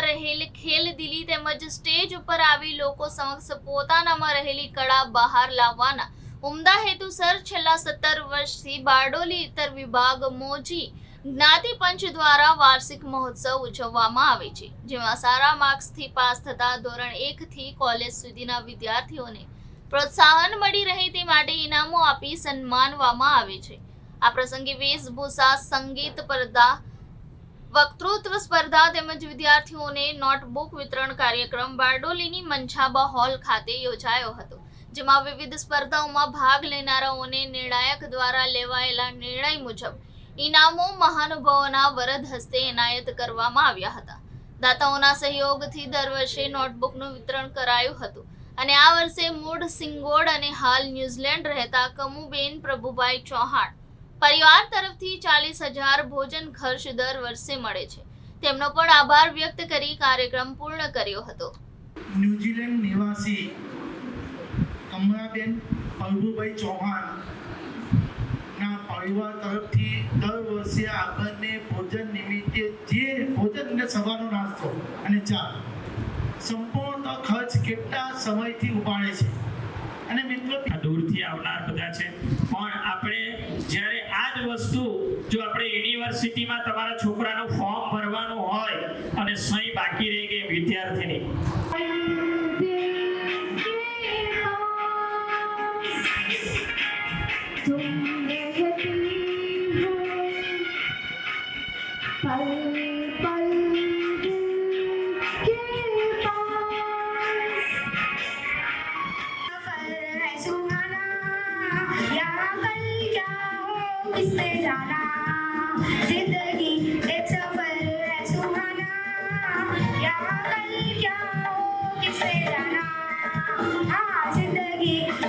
રહેલી ખેલદિલી તેમજ સ્ટેજ ઉપર આવી લોકો પોતાનામાં રહેલી કળા બહાર લાવવાના. ઉમદા હેતુસર છેલ્લા સત્તર વર્ષથી બારડોલી ઇતર વિભાગ મોજી જ્ઞાતિ પંચ દ્વારા વાર્ષિક મહોત્સવ ઉજવવામાં આવે છે, જેમાં સારા માર્ક્સથી પાસ થતા ધોરણ એક થી કોલેજ સુધીના વિદ્યાર્થીઓને પ્રોત્સાહન મળી રહે તે માટે ઇનામો આપી સન્માનવામાં આવે છે. આ પ્રસંગે વેશભૂષા, સંગીત સ્પર્ધા, વક્તૃત્વ સ્પર્ધા તેમજ વિદ્યાર્થીઓને નોટબુક વિતરણ કાર્યક્રમ બારડોલીની મંછાબા હોલ ખાતે યોજાયો હતો, જેમાં વિવિધ સ્પર્ધાઓમાં ભાગ લેનારાઓને નિર્ણાયક દ્વારા લેવાયેલા નિર્ણય મુજબ ઇનામો મહાનુભાવોના વરદ હસ્તે એનાયત કરવામાં આવ્યા હતા. દાતાઓના સહયોગથી દર વર્ષે નોટબુકનું વિતરણ કરાયું હતું અને આ વર્ષે મૂળ સિંગોડ અને હાલ ન્યૂઝીલેન્ડ રહેતા કમુબેન પ્રભુભાઈ ચૌહાણ પરિવાર તરફથી ચાલીસ હજાર ભોજન ખર્ચ દર વર્ષે મળે છે. તેમનો પણ આભાર વ્યક્ત કરી કાર્યક્રમ પૂર્ણ કર્યો હતો. ન્યુઝીલેન્ડ નિવાસી કમળાબેન પ્રભુભાઈ ચૌહાણ ના પરિવાર તરફથી દર વર્ષે આપણને ભોજન નિમિત્તે જે ભોજન અને સવારનો નાસ્તો અને ચા સંપૂર્ણ ખર્ચ કેટલા સમયથી ઉપાડે છે. અને મિત્રો દૂરથી આવનાર બધા છે. પણ આપણે જ્યારે આ જ વસ્તુ જો આપણે યુનિવર્સિટીમાં તમારા છોકરાનું ફોર્મ ભરવાનું હોય અને સહી બાકી રહી ગઈ વિદ્યાર્થીની. तुम जिंदगी